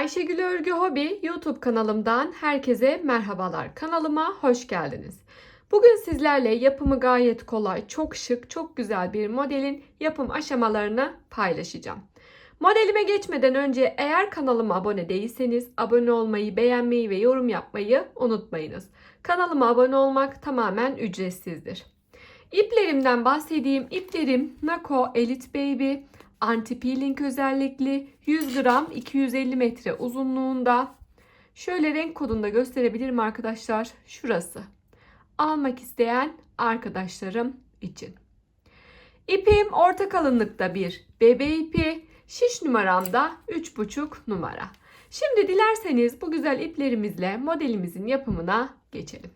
Ayşegül Örgü Hobi YouTube kanalımdan herkese merhabalar. Kanalıma hoş geldiniz. Bugün sizlerle yapımı gayet kolay, çok şık, çok güzel bir modelin yapım aşamalarını paylaşacağım. Modelime geçmeden önce eğer kanalıma abone değilseniz abone olmayı, beğenmeyi ve yorum yapmayı unutmayınız. Kanalıma abone olmak tamamen ücretsizdir. İplerimden bahsedeyim. İplerim Nako Elite Baby anti peeling özellikli 100 gram 250 metre uzunluğunda. Şöyle renk kodunda gösterebilirim arkadaşlar. Şurası. Almak isteyen arkadaşlarım için. İpim orta kalınlıkta bir bebe ipi. Şiş numaram da 3,5 numara. Şimdi dilerseniz bu güzel iplerimizle modelimizin yapımına geçelim.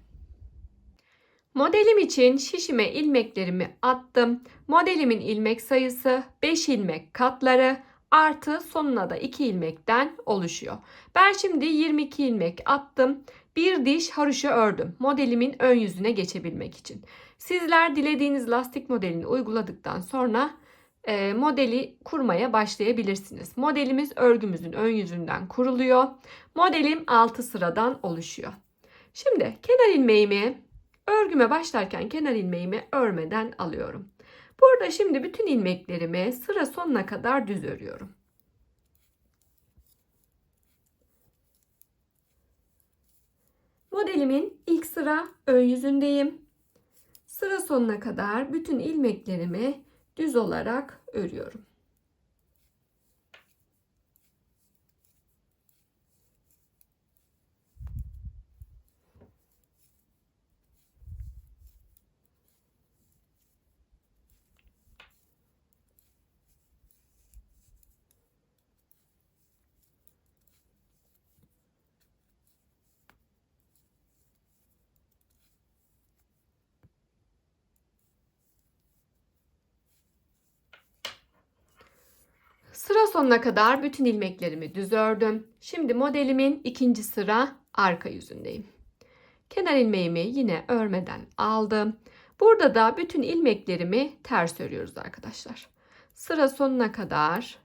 Modelim için şişime ilmeklerimi attım. Modelimin ilmek sayısı 5 ilmek katları artı sonuna da 2 ilmekten oluşuyor. Ben şimdi 22 ilmek attım. Bir diş haroşa ördüm. Modelimin ön yüzüne geçebilmek için. Sizler dilediğiniz lastik modelini uyguladıktan sonra e, modeli kurmaya başlayabilirsiniz. Modelimiz örgümüzün ön yüzünden kuruluyor. Modelim 6 sıradan oluşuyor. Şimdi kenar ilmeğimi Örgüme başlarken kenar ilmeğimi örmeden alıyorum. Burada şimdi bütün ilmeklerimi sıra sonuna kadar düz örüyorum. Modelimin ilk sıra ön yüzündeyim. Sıra sonuna kadar bütün ilmeklerimi düz olarak örüyorum. Sıra sonuna kadar bütün ilmeklerimi düz ördüm. Şimdi modelimin ikinci sıra arka yüzündeyim. Kenar ilmeğimi yine örmeden aldım. Burada da bütün ilmeklerimi ters örüyoruz arkadaşlar. Sıra sonuna kadar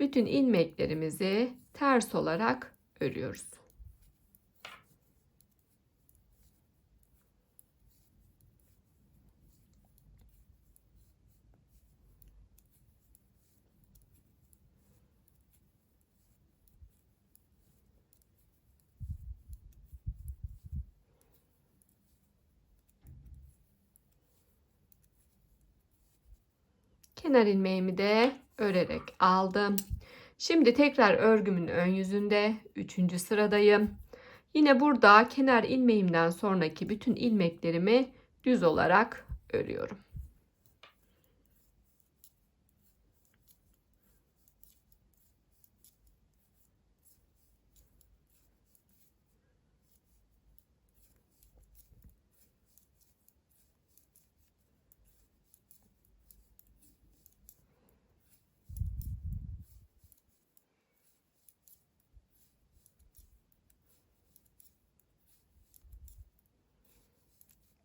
bütün ilmeklerimizi ters olarak örüyoruz. Kenar ilmeğimi de örerek aldım. Şimdi tekrar örgümün ön yüzünde 3. sıradayım. Yine burada kenar ilmeğimden sonraki bütün ilmeklerimi düz olarak örüyorum.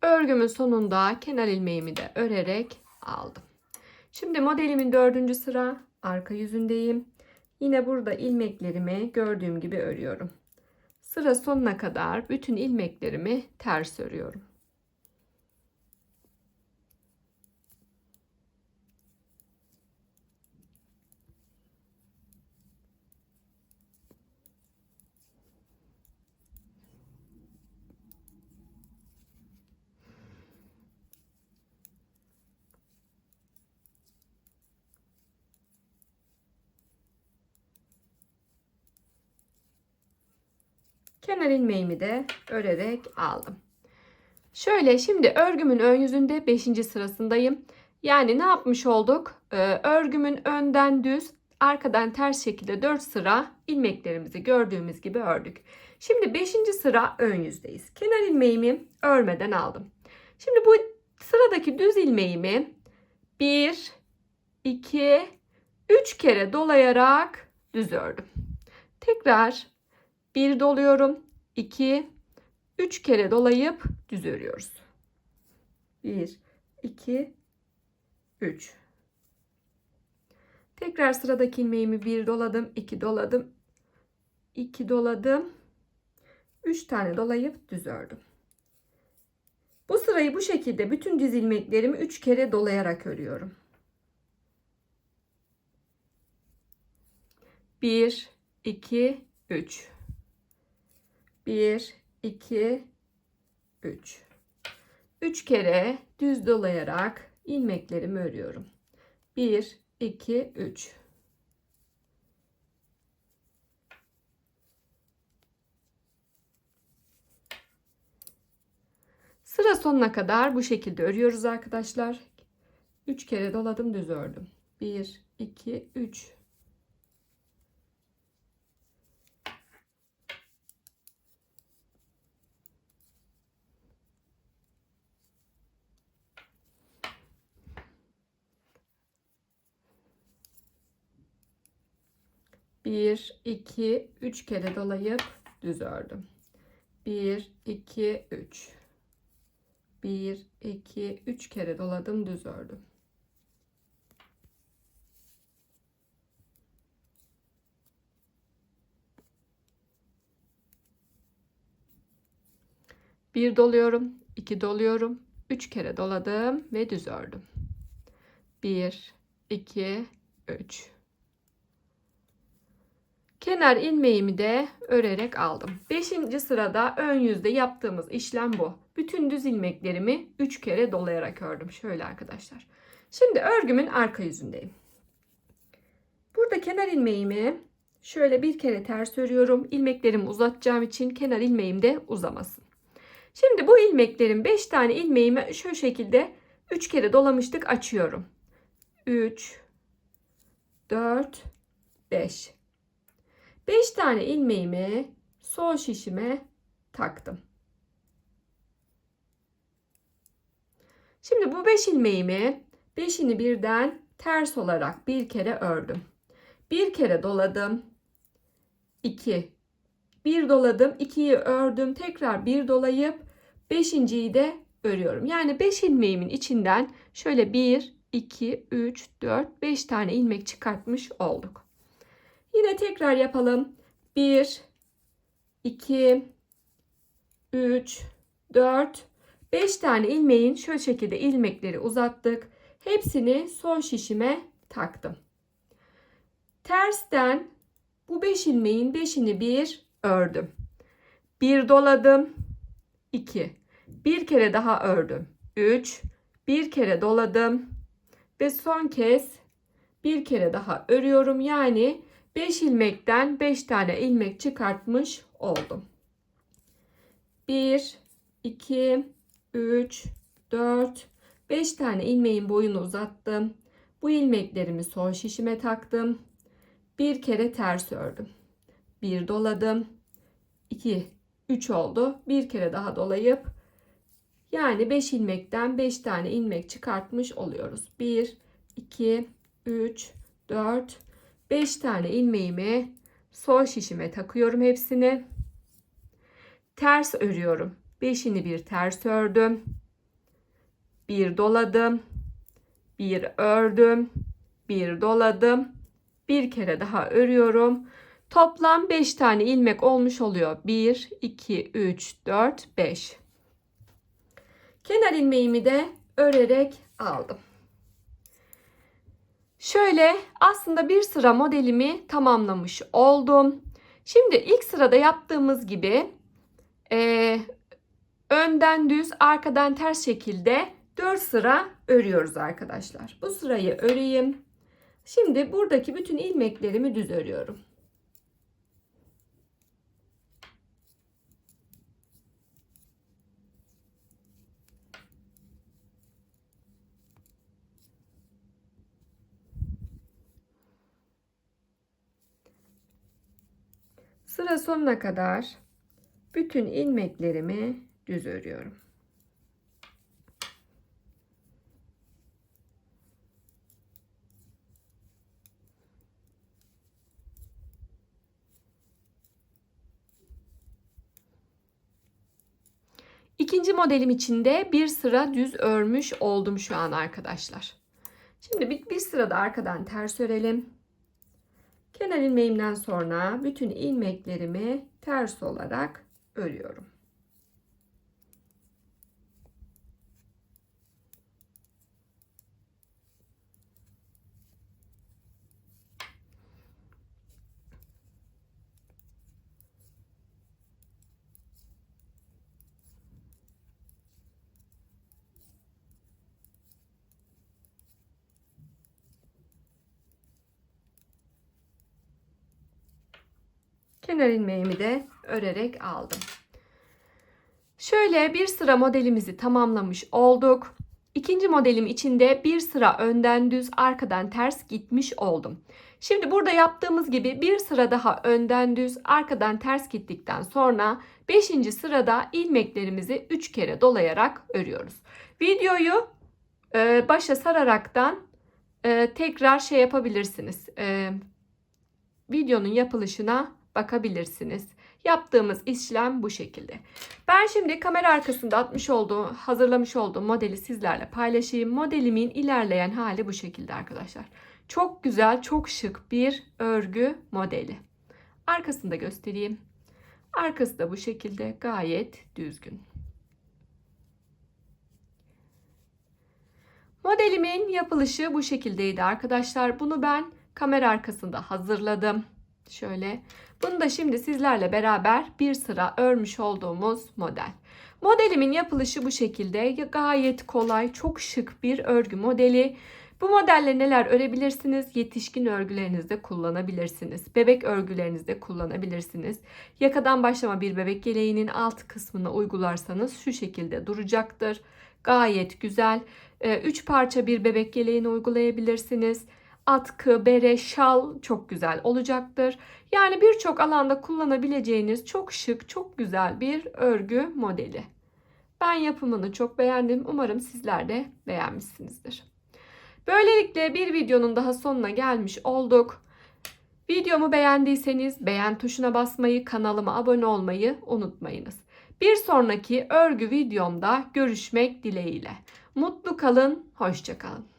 Örgümün sonunda kenar ilmeğimi de örerek aldım. Şimdi modelimin dördüncü sıra arka yüzündeyim. Yine burada ilmeklerimi gördüğüm gibi örüyorum. Sıra sonuna kadar bütün ilmeklerimi ters örüyorum. Kenar ilmeğimi de örerek aldım. Şöyle şimdi örgümün ön yüzünde 5. sırasındayım. Yani ne yapmış olduk? Ee, örgümün önden düz, arkadan ters şekilde 4 sıra ilmeklerimizi gördüğümüz gibi ördük. Şimdi 5. sıra ön yüzdeyiz. Kenar ilmeğimi örmeden aldım. Şimdi bu sıradaki düz ilmeğimi 1, 2, 3 kere dolayarak düz ördüm. Tekrar bir doluyorum. 2 3 kere dolayıp düz örüyoruz. 1 2 3 Tekrar sıradaki ilmeğimi bir doladım, iki doladım. 2 doladım. 3 tane dolayıp düz ördüm. Bu sırayı bu şekilde bütün düz ilmeklerimi 3 kere dolayarak örüyorum. 1 2 3 1 2 3 3 kere düz dolayarak ilmeklerimi örüyorum. 1 2 3 Sıra sonuna kadar bu şekilde örüyoruz arkadaşlar. 3 kere doladım düz ördüm. 1 2 3 1 2 3 kere dolayıp düz ördüm. 1 2 3 1 2 3 kere doladım düz ördüm. Bir doluyorum, iki doluyorum, üç kere doladım ve düz ördüm. Bir, iki, üç. Kenar ilmeğimi de örerek aldım. Beşinci sırada ön yüzde yaptığımız işlem bu. Bütün düz ilmeklerimi 3 kere dolayarak ördüm. Şöyle arkadaşlar. Şimdi örgümün arka yüzündeyim. Burada kenar ilmeğimi şöyle bir kere ters örüyorum. İlmeklerimi uzatacağım için kenar ilmeğim de uzamasın. Şimdi bu ilmeklerin 5 tane ilmeğimi şu şekilde 3 kere dolamıştık açıyorum. 3 4 5 5 tane ilmeğimi sol şişime taktım. Şimdi bu 5 ilmeğimi 5'ini birden ters olarak bir kere ördüm. Bir kere doladım. 2. Bir doladım, 2'yi ördüm. Tekrar bir dolayıp 5.yi de örüyorum. Yani 5 ilmeğimin içinden şöyle 1 2 3 4 5 tane ilmek çıkartmış olduk. Yine tekrar yapalım. 1 2 3 4 5 tane ilmeğin şu şekilde ilmekleri uzattık. Hepsini son şişime taktım. Tersten bu 5 ilmeğin 5'ini bir ördüm. Bir doladım. 2. Bir kere daha ördüm. 3. Bir kere doladım. Ve son kez bir kere daha örüyorum. Yani 5 ilmekten 5 tane ilmek çıkartmış oldum. 1 2 3 4 5 tane ilmeğin boyunu uzattım. Bu ilmeklerimi son şişime taktım. Bir kere ters ördüm. Bir doladım. 2 3 oldu. Bir kere daha dolayıp yani 5 ilmekten 5 tane ilmek çıkartmış oluyoruz. 1 2 3 4 5 tane ilmeğimi sol şişime takıyorum hepsini. Ters örüyorum. 5'ini bir ters ördüm. Bir doladım. Bir ördüm. Bir doladım. Bir kere daha örüyorum. Toplam 5 tane ilmek olmuş oluyor. 1, 2, 3, 4, 5. Kenar ilmeğimi de örerek aldım. Şöyle aslında bir sıra modelimi tamamlamış oldum. Şimdi ilk sırada yaptığımız gibi e, önden düz arkadan ters şekilde 4 sıra örüyoruz arkadaşlar. Bu sırayı öreyim. Şimdi buradaki bütün ilmeklerimi düz örüyorum. Sıra sonuna kadar bütün ilmeklerimi düz örüyorum. İkinci modelim içinde bir sıra düz örmüş oldum şu an arkadaşlar. Şimdi bir, sırada arkadan ters örelim. Kenar ilmeğimden sonra bütün ilmeklerimi ters olarak örüyorum. Kenar ilmeğimi de örerek aldım. Şöyle bir sıra modelimizi tamamlamış olduk. İkinci modelim içinde bir sıra önden düz arkadan ters gitmiş oldum. Şimdi burada yaptığımız gibi bir sıra daha önden düz arkadan ters gittikten sonra 5. sırada ilmeklerimizi 3 kere dolayarak örüyoruz. Videoyu e, başa sararaktan e, tekrar şey yapabilirsiniz. E, videonun yapılışına bakabilirsiniz. Yaptığımız işlem bu şekilde. Ben şimdi kamera arkasında atmış olduğum, hazırlamış olduğum modeli sizlerle paylaşayım. Modelimin ilerleyen hali bu şekilde arkadaşlar. Çok güzel, çok şık bir örgü modeli. Arkasını da göstereyim. Arkası da bu şekilde gayet düzgün. Modelimin yapılışı bu şekildeydi arkadaşlar. Bunu ben kamera arkasında hazırladım. Şöyle. Bunu da şimdi sizlerle beraber bir sıra örmüş olduğumuz model. Modelimin yapılışı bu şekilde. Gayet kolay, çok şık bir örgü modeli. Bu modelle neler örebilirsiniz? Yetişkin örgülerinizde kullanabilirsiniz. Bebek örgülerinizde kullanabilirsiniz. Yakadan başlama bir bebek yeleğinin alt kısmına uygularsanız şu şekilde duracaktır. Gayet güzel. 3 parça bir bebek yeleğini uygulayabilirsiniz atkı, bere, şal çok güzel olacaktır. Yani birçok alanda kullanabileceğiniz çok şık, çok güzel bir örgü modeli. Ben yapımını çok beğendim. Umarım sizler de beğenmişsinizdir. Böylelikle bir videonun daha sonuna gelmiş olduk. Videomu beğendiyseniz beğen tuşuna basmayı, kanalıma abone olmayı unutmayınız. Bir sonraki örgü videomda görüşmek dileğiyle. Mutlu kalın, hoşça kalın.